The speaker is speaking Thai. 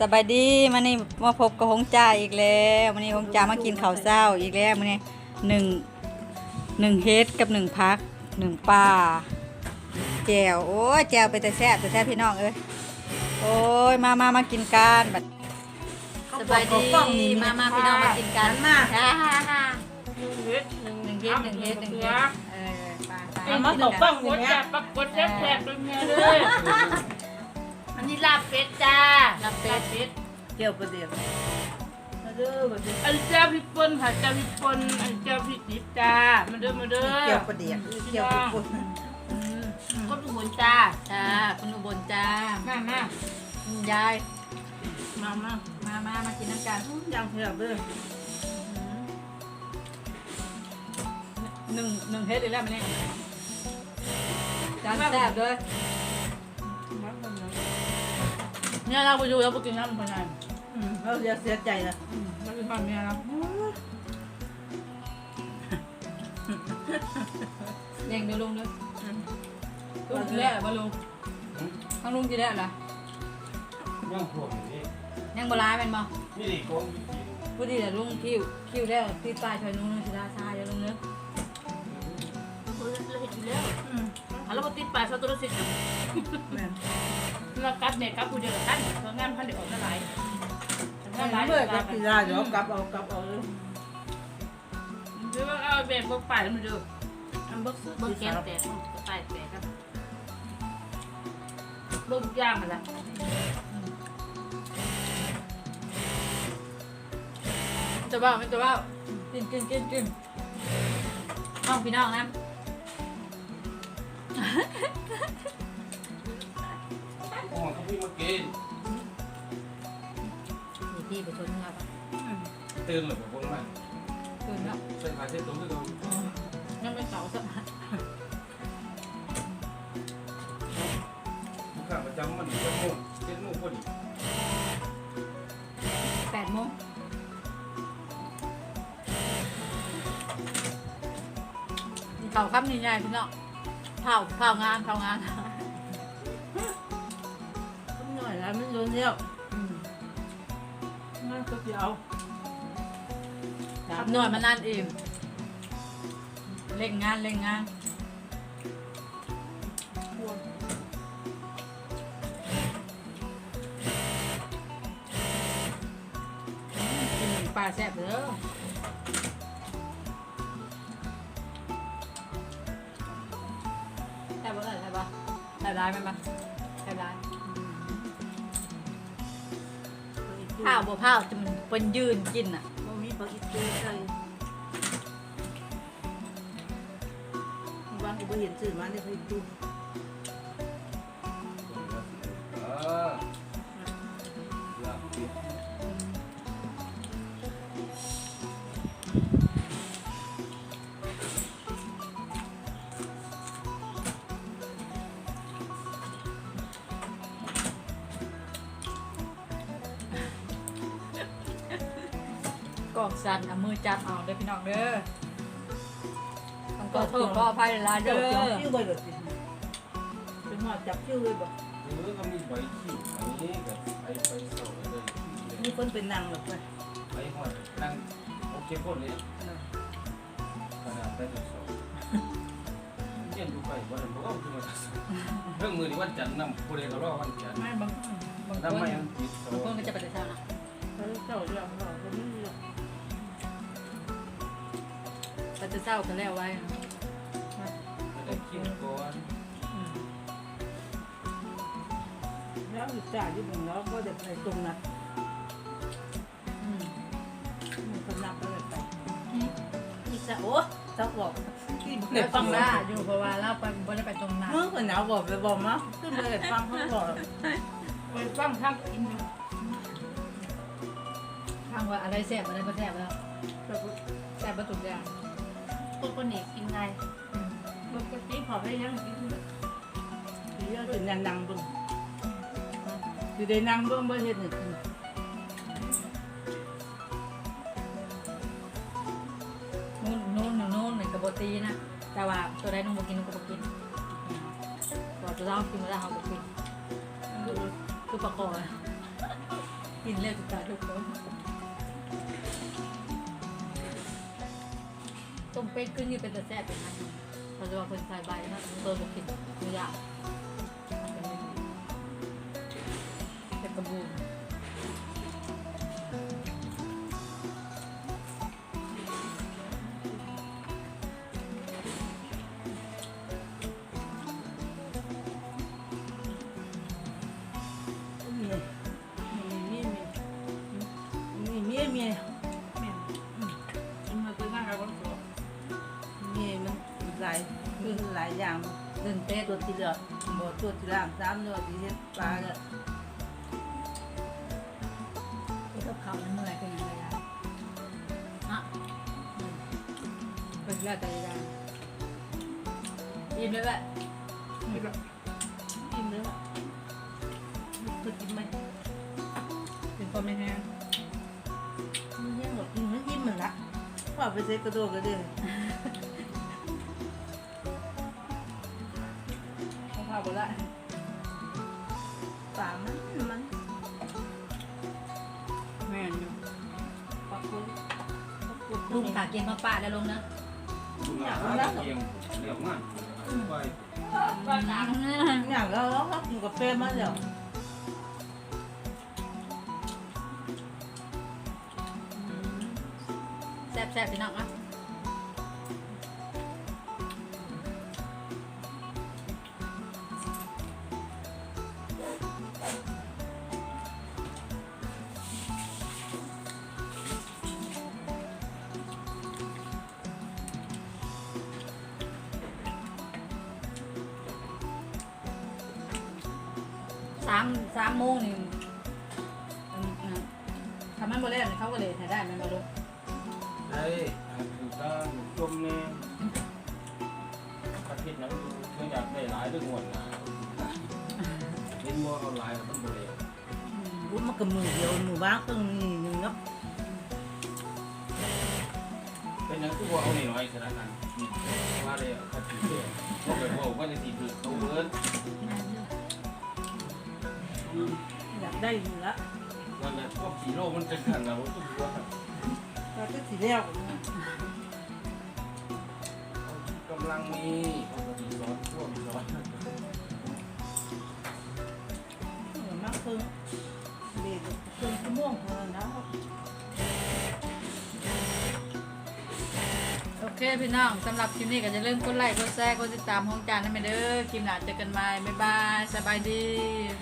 สบายดีมานี่มาพบกับหงจ่าอีกแล้ววันนี้หงจ่ามากินข้าวเช้าอีกแล้ววันนี้หนึ่งหนึ่งเฮ็ดกับหนึ่งพักหนึ่งปลาแจวโอ้ยแจวไปแต่แซ่บแต่แซ่บพี่น้องเอ้ยโอ้ยมามามากินกันบัดสบายดีมามาพี่น้องมากินกันมาฮ่าฮ่าฮ่าเฮ็ดหนึ่งเฮ็ดหนึ่งเฮ็ดหนึ่งเฮ็ดเออไปไปเอามาตบบ้างหัวจับปักกดแซ่บๆด้วยเมียเลยอันนี้ลาบเป็ดจ้าลาบเป็ด เป็ดเกี่ยวประเดี๋ยวมาเด้อมาเด้ออันนี้เจ้าพริกป่นค่ะเจ้าพริกป่นอันนี้เจ้าพริกดิบจ้ามาเด้อมาเด้อเกี่ยวประเดี๋ยวเกี่ยวประปุ่นอืมก็ดูหัวจ้าจ้าคุณอุบลจ้ามามาคุณยายมามามามามากินน้ำกันยังเกี่ยวเด้อหนึ่งหนึ่งเฮ็ดอีกแล้วมันนี่จานแซ่บเลยมามามา เนี่ยเราไปดูเราไปกินน้ำคนไหนอืมเราจะเสียใจนะมาดูบ้านเมียเราเด้งเดี๋ยวลุงเด้อลุงกินแล้วเหรอบ่ลุงทั้งลุงกินแล้วเหรอย่างพวกนี้ยังบ่ร้ายแม่นบ่นี่ดิโกงวิธีพูดดีแต่ลุงคิวคิวแล้วที่ป้ายชอยนู้นสิดาชาเดี๋ยวลุงเด้อเราเห็นอยู่ แล้วอืมเอาแล้วมาติดปลายซาตุรสิทธิ์แม่นเรากัดเนี่ยกับผู้เดียวกันเพราะงานพันเดียวออกเท่าไหร่แม่นเมื่อกับกีฬาเดี๋ยวกลับเอากลับเอาเลยหรือว่าเอาแบบพวกป่ายมาดูอันเบิกเบิกแกนแตกก็ตายแตกกันเบิกย่างมันละจะว่าไม่จะว่ากินกินกินกินน้องพี่น้องนะ อ๋อเขาพี่มากินมีที่ไปชนครับตื่นหรือเปล่าพวกมันตื่นแล้วใส่ขาเส้นตรงที่ตรงยังเป็นเสาสักบุคคลประจำมันเจ็ดโมงเจ็ดโมงพอดีแปดโมงเผาค่ำนี่ใหญ่พี่น้อง เผาเผางานเผางานต้องหน่อยนะไม่รู้เนี่ยนั่นก็เดียวหน่อยมานานเองเล่งงานเล่งงานกินหมูปลาแซ่บเด้อ แซ่บร้ายไหมปะแซ่บร้ายข้าวบ่ข้าวจะมันเป็นยืนกินอะบ่มีปลาอีกตัวใส่บางกูบ่เห็นสื่อมาเนี่ยคือดู อกสันเอามือจับเอาเด้อพี่น้องเด้อต้องขอโทษขออภัยหลายๆเดี๋เด้ยวอจับชื่อไว้แบบนี้เป็นหอดจับชื่อไว้แบบหรือก็มีใบขี้อันนี้กับไปไปเสาเลยมีคนเป็นนางหรอกไปไปหอดนั่งโอเคคนนี้ขนาดไปจนสองเยี่ยมดูไปวันนั้นบอกว่าคือวันเรื่องมือนี่วันจันทร์นำผู้ใดก็รอวันจันทร์ไม่บางบางคน้ำนไม่ยังติดโซ่บางคนก็จะไปแต่เช้านะ ไปแต่เช้ากันแล้วไว้ไม่ได้คิดก่อนอืมแล้วอีกจ่าอยู่บนแล้วก็เด็กไปตรงนั้นอืมมันก็นับไปเลยไปอีจ่าโอ้จักบอกที่เดี๋ยวฟังว่าอยู่เพราะว่าเราไปบ่ได้ไปตรงนั้นเมื่อคนหนาวบอกไปบอกมาขึ้นไปฟังเขาบอกไปฟังทางกินอยู่ทางว่าอะไรแซ่บอะไรบ่แซ่บแล้วแซ่บบ่ทุกอย่าง คนคนนี้กินไงอืมปกติพอได้ยังกินที่เราถึงนั่งนั่งบึ้งคือได้นั่งบึ้งบ่เห็นหนึ่งนู่นนู่นนู่นนู่นนี่ก็บ่ตีนะ แต่ว่าตัวใดนุ่งบ่กินนุ่งก็บ่กินอืมพอตัวเรากินบ่ได้เฮาบ่กินคือปลากอกินเลือดตาทุกคน มเป็ดขึ้นอยู่เป็นตะแซ่บเป็นอันเขาจะว่าคนใส่ใบนะเตัวบุกินไม่ยากเป็นกระบูนมีมีมีมีมีมีแม่ายคือหลายอย่างเดินเต้นตัวที่เหลือบ่ตัวที่ล่างสามตัวที่เฮ็ดปลาก็กับเขามันเหนื่อยกันอย่างไรอะอะเป็นแล้วแต่ยังอิ่มเลยแหละกินเลยล่ะคือกินไหมเป็นคนไม่แห้งไมันยังหมดกินมันอิ่มเหมันละว่าไปเซ็ตกระโดดกระเด้ง เขาพาไปละปลามันมันแม่นอยู่ปลาคุณปลาคุณลุงขาเกมมาป่าแล้วลงนะคุณอยากหาเองเดี๋ยวงานไปอย่างเราเราก็กินกาแฟมาแล้วแซ่บแซ่บพี่น้องนะ สามสามโมงนี่อืมอืมทำมันบ่แล้วนี่เขาก็เลยให้ได้แมันบ่ลูกได้คือการจมแน่ประเทศนั้นดูเมื่ออยากได้หลายเรื่องงวดหนาเห็นว่าเอาหลายแล้วมันบ่เลยวุ้นมันกับมือเดียวมือบ้างตึงนี่หนึ่งเนาะเป็นยังคือว่าเอาหน่อยๆขนาดนั้นว่าเลยขัดขืนเพื่อนว่าแบบว่าว่าจะตีถือเขาเบิร์ดอ ยากได้อยู่ละนั่นแหละพวกสีโลมันเป็นขันเราต้องรู้ว่าเราก็สีแล้วกำลังมีเขาก็ดีร้อนช่วงร้อนเหมือนมากคือเด็กคือชั่วโมงเท่านั้นนะโอเคพี่น้องสำหรับคลิปนี้ก็จะเริ่าลืมกดไลค์กดแชร์กดติดตามห้องจานให้ไปเด้อคลิปหน้าเจอกันใหม่บ๊ายบายสบายดีบ